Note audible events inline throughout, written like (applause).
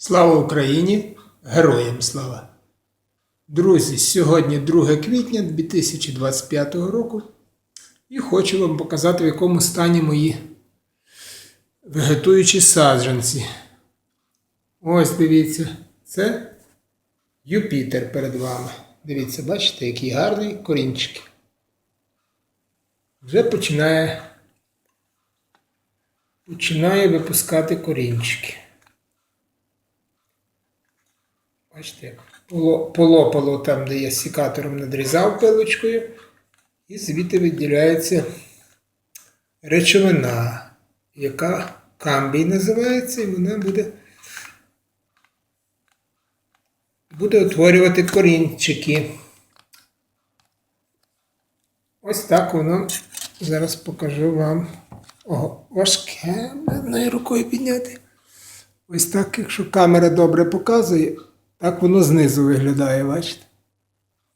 Слава Україні! Героям слава! Друзі, сьогодні 2 квітня 2025 року і хочу вам показати, в якому стані мої вегетуючі саджанці. Ось дивіться, це Юпітер перед вами. Дивіться, бачите, який гарний корінчик. Вже починає, починає випускати корінчики. Бачите, як полопало там, де я сікатором надрізав пилочкою, і звідти виділяється речовина, яка камбій називається, і вона буде, буде утворювати корінчики. Ось так воно. Зараз покажу вам. Ого, важке рукою підняти. Ось так, якщо камера добре показує, так воно знизу виглядає, бачите?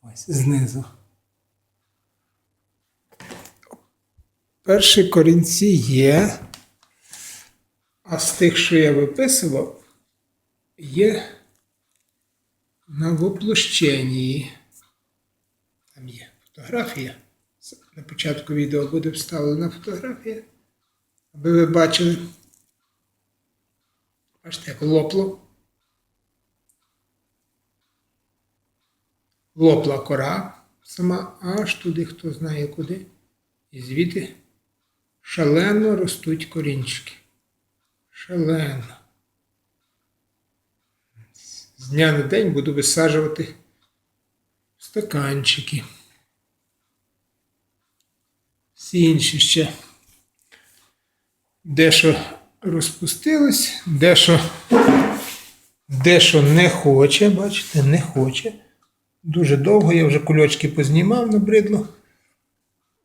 Ось знизу. Перші корінці є. А з тих, що я виписував, є на воплощенні. Там є фотографія. На початку відео буде вставлена фотографія. Аби ви бачили. Бачите, як лопло. Лопла кора сама аж туди, хто знає куди. І звідти шалено ростуть корінчики. Шалено. З дня на день буду висаджувати стаканчики. Всі інші ще дещо розпустилось, дещо, дещо не хоче, бачите, не хоче. Дуже довго, я вже кульочки познімав набридло.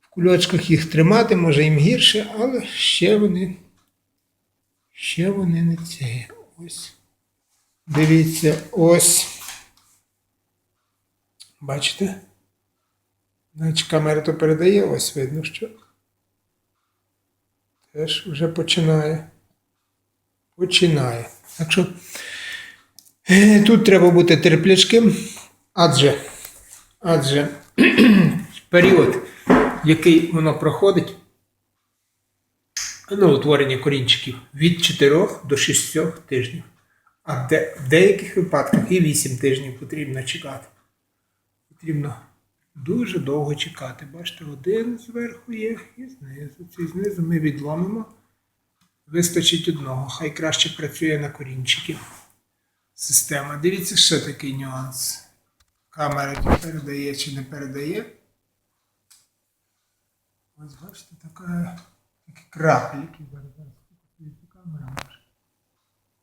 В кульочках їх тримати, може їм гірше, але ще вони. Ще вони не ці. Ось. Дивіться, ось. Бачите? Значить, камера то передає, ось видно, що. Теж вже починає. Починає. Так що е, тут треба бути терплячким. Адже, адже (clears throat) період, який воно проходить, ну, утворення корінчиків від 4 до 6 тижнів. А де, в деяких випадках і 8 тижнів потрібно чекати. Потрібно дуже довго чекати. Бачите, один зверху є і знизу. Цей знизу ми відломимо. Вистачить одного. Хай краще працює на корінчики. Система. Дивіться, ще такий нюанс камера передає чи не передає. Ось бачите, така, такі крапельки. Камера може.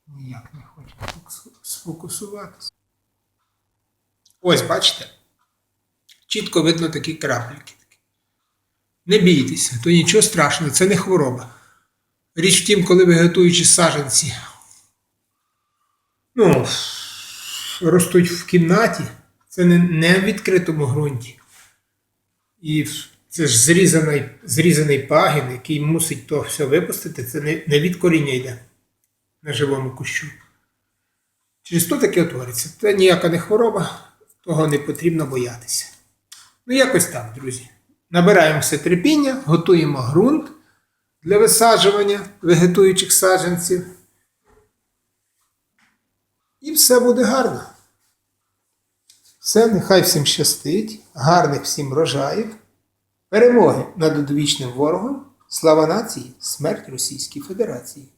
Ніяк не хоче фокусу- сфокусуватися. Ось бачите. Чітко видно такі крапельки. Не бійтеся, то нічого страшного, це не хвороба. Річ в тім, коли вегетуючі саджанці ну, ростуть в кімнаті, це не, в відкритому ґрунті. І це ж зрізаний, зрізаний пагін, який мусить то все випустити, це не, не від коріння йде на живому кущу. Через то таке утвориться. Це ніяка не хвороба, того не потрібно боятися. Ну, якось так, друзі. Набираємося терпіння, готуємо ґрунт для висаджування вегетуючих саджанців. І все буде гарно. Все, нехай всім щастить, гарних всім врожаїв, перемоги над одвічним ворогом, слава нації, смерть Російській Федерації.